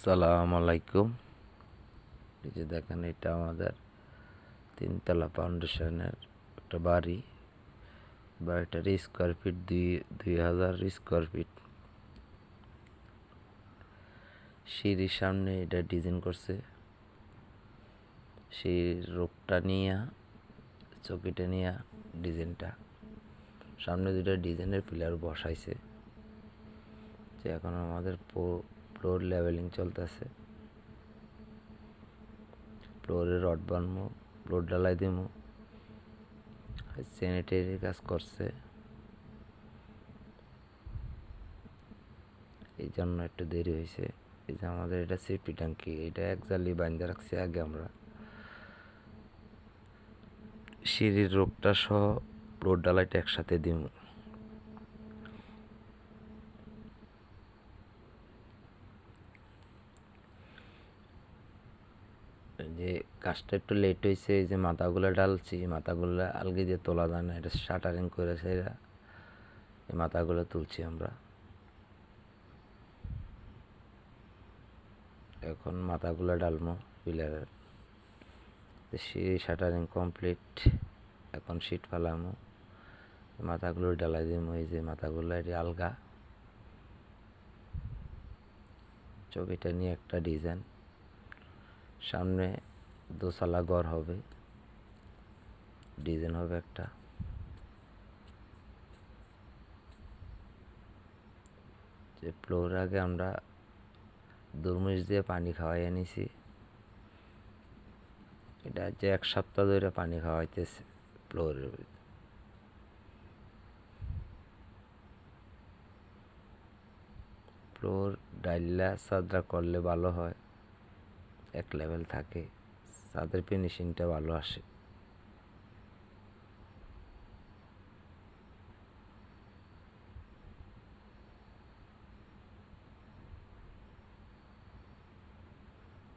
আসসালামু আলাইকুম। এই যে দেখেন, এটা আমাদের তিনতলা ফাউন্ডেশনের একটা বাড়ি। বাড়িটার স্কোয়ার ফিট দুই দুই হাজার স্কোয়ার ফিট সিঁড়ির সামনে এটা ডিজাইন করছে। সেই রোগটা নিয়ে, চকিটা নিয়ে ডিজাইনটা সামনে দুটা ডিজাইনের পিলার বসাইছে। যে এখন আমাদের ফ্লোর লেভেলিং চলতেছে। ফ্লোরে রড বানবো ফ্লোর ডালাই দিব স্যানিটারি কাজ করছে। এই জন্য একটু দেরি হয়েছে এই যে আমাদের এটা সেফটি ট্যাঙ্কি, এটা এক জালি বাইন্দা রাখছি আগে আমরা। সিঁড়ির রোগটা সহ ফ্লোর ডালাইটা একসাথে দিব যে কাজটা একটু লেট হয়েছে এই যে মাথাগুলো ডালছি মাথাগুলো আলগে দিয়ে তোলা যায় না, এটা শাটারিং করেছে এরা এই মাথাগুলো তুলছি আমরা। এখন মাথাগুলো ডালমো পিলারের সেই শাটারিং কমপ্লিট এখন শীট ফালামো মাথাগুলো ডালাই দিব, এই যে মাথাগুলো, এটি আলগা। চোখেটা নিয়ে একটা ডিজাইন সামনে দোসালা ঘর হবে, ডিজাইন হবে একটা। যে ফ্লোর আগে আমরা দুর্মিশ দিয়ে পানি খাওয়াই এনেছি। এটা যে এক সপ্তাহ ধরে পানি খাওয়াইতেছে ফ্লোরের ভিতরে। ফ্লোর ডাইলা সাদরা করলে ভালো হয়, এক লেভেল থাকে। তাদের ফিনিশিংটা ভালো আসে।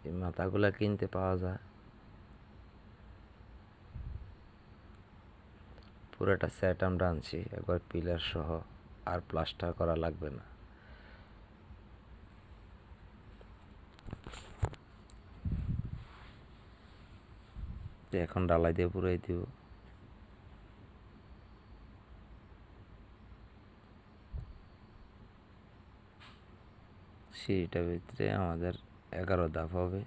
এই মাথাগুলা কিনতে পাওয়া যায়। পুরোটা সেট আমরা আনছি, একবার পিলার সহ আর প্লাস্টার করা লাগবে না। এখন ডালাই দিয়ে পুরাই দিব। সিঁড়িটার ভিতরে আমাদের এগারো ধাপ হবে।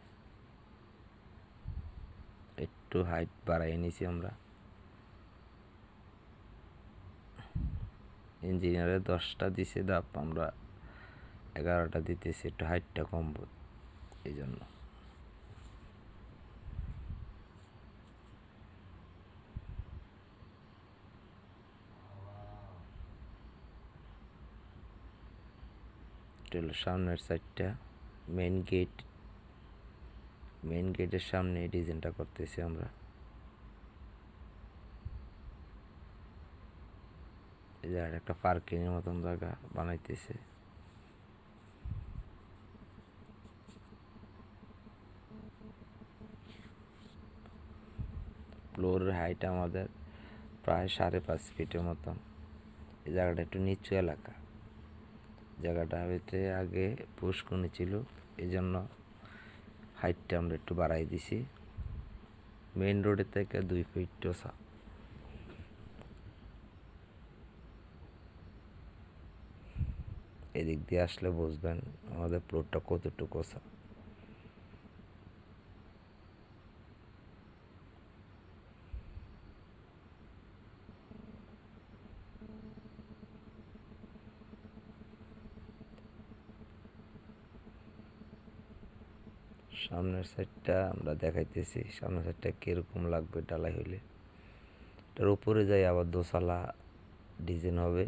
একটু হাইট বাড়াই নিছি আমরা। ইঞ্জিনিয়ারে দশটা দিছে ধাপ, আমরা এগারোটা দিতেছি, একটু হাইটটা কমবো এই জন্য এটা হলো সামনের সাইডটা মেন গেট মেন গেটের সামনে ডিজাইনটা করতেছি আমরা। এই একটা পার্কিং এর মতন জায়গা বানাইতেছে। ফ্লোরের হাইট আমাদের প্রায় সাড়ে পাঁচ ফিটের মতন। এই জায়গাটা একটু নিচু এলাকা। জায়গাটা হইতে আগে পুষ্কুনি ছিল এই জন্য হাইটটা আমরা একটু বাড়াই দিছি। মেইন রোডের থেকে দুই ফিট টোসা এদিক দিয়ে আসলে বুঝবেন আমাদের প্লটটা কতটুকু ওসা। সামনের সাইডটা আমরা দেখাইতেছি, সামনের সাইডটা কীরকম লাগবে ডালাই হইলে। এটার উপরে যাই আবার দোসালা ডিজাইন হবে।